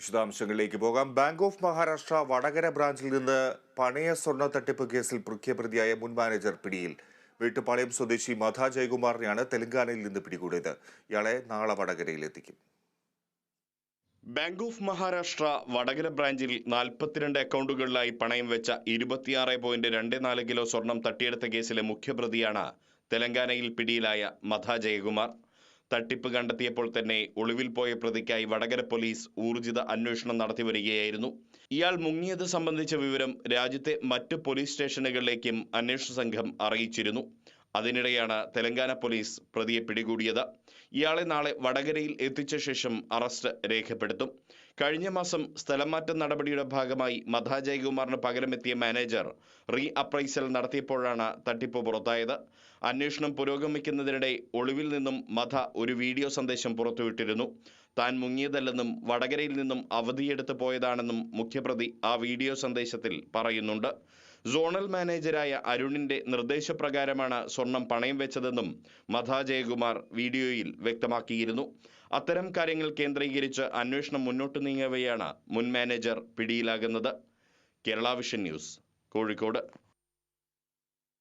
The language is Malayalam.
വിശദാംശങ്ങളിലേക്ക് പോകാം. ബാങ്ക് ഓഫ് മഹാരാഷ്ട്ര വടകര ബ്രാഞ്ചിൽ നിന്ന് പണയ സ്വർണ തട്ടിപ്പ് കേസിൽ മുഖ്യപ്രതിയായ മുൻ മാനേജർ പിടിയിൽ. വീട്ടുപാളയം സ്വദേശി മധ ജയകുമാറിനെയാണ് തെലങ്കാനയിൽ നിന്ന് പിടികൂടിയത്. ഇയാളെ നാളെ വടകരയിൽ എത്തിക്കും. ബാങ്ക് ഓഫ് മഹാരാഷ്ട്ര വടകര ബ്രാഞ്ചിൽ നാൽപ്പത്തിരണ്ട് അക്കൗണ്ടുകളിലായി പണയം വെച്ച ഇരുപത്തിയാറ് പോയിന്റ് രണ്ട് നാല് കിലോ സ്വർണം തട്ടിയെടുത്ത കേസിലെ മുഖ്യപ്രതിയാണ് തെലങ്കാനയിൽ പിടിയിലായ മധ ജയകുമാർ. തട്ടിപ്പ് കണ്ടെത്തിയപ്പോൾ തന്നെ ഒളിവിൽ പോയ പ്രതിക്കായി വടകര പോലീസ് ഊർജിത അന്വേഷണം നടത്തി വരികയായിരുന്നു. ഇയാൾ മുങ്ങിയത് സംബന്ധിച്ച വിവരം രാജ്യത്തെ മറ്റ് പോലീസ് സ്റ്റേഷനുകളിലേക്കും അന്വേഷണ സംഘം അറിയിച്ചിരുന്നു. അതിനിടെയാണ് തെലങ്കാന പോലീസ് പ്രതിയെ പിടികൂടിയത്. ഇയാളെ നാളെ വടകരയിൽ എത്തിച്ച ശേഷം അറസ്റ്റ് രേഖപ്പെടുത്തും. കഴിഞ്ഞ മാസം സ്ഥലംമാറ്റം നടപടിയുടെ ഭാഗമായി മധ ജയകുമാറിന് പകരമെത്തിയ മാനേജർ റീ അപ്രൈസൽ നടത്തിയപ്പോഴാണ് തട്ടിപ്പ് പുറത്തായത്. അന്വേഷണം പുരോഗമിക്കുന്നതിനിടെ ഒളിവിൽ നിന്നും മധ ഒരു വീഡിയോ സന്ദേശം പുറത്തുവിട്ടിരുന്നു. താൻ മുങ്ങിയതല്ലെന്നും വടകരയിൽ നിന്നും അവധിയെടുത്ത് പോയതാണെന്നും മുഖ്യപ്രതി ആ വീഡിയോ സന്ദേശത്തിൽ പറയുന്നുണ്ട്. സോണൽ മാനേജരായ അരുണിന്റെ നിർദ്ദേശപ്രകാരമാണ് സ്വർണം പണയം വെച്ചതെന്നും മധ ജയകുമാർ വീഡിയോയിൽ വ്യക്തമാക്കിയിരുന്നു. അത്തരം കാര്യങ്ങൾ കേന്ദ്രീകരിച്ച് അന്വേഷണം മുന്നോട്ട് നീങ്ങവെയാണ് മുൻ manager പിടിയിലാകുന്നത്. Kerala vision news Kozhikode.